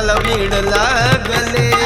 ಮಲವಿಡಲಾಗಲೇ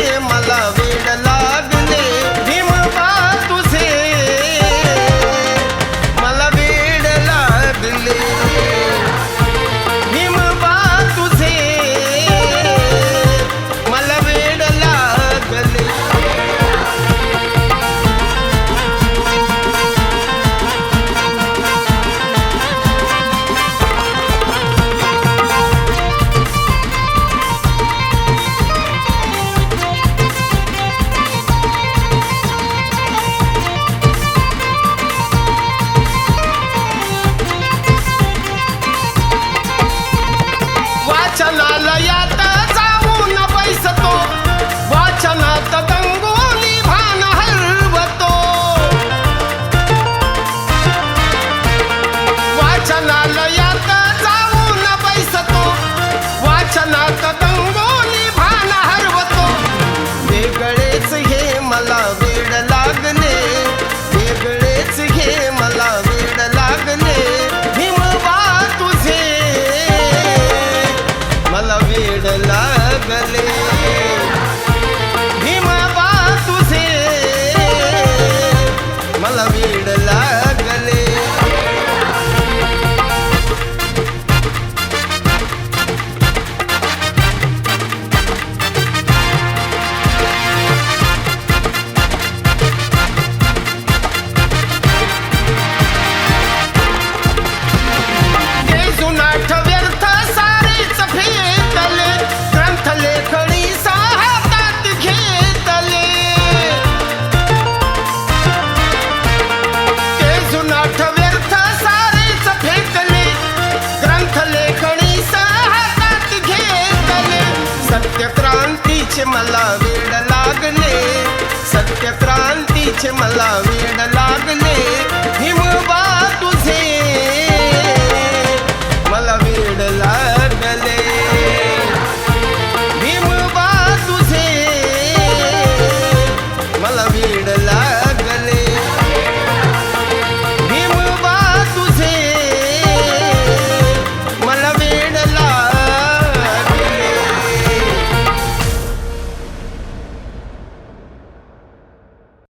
my love. हयात 哥。क्रांतीचे मला वेड लागणे सत्य क्रांतीचे मला वेड लागणे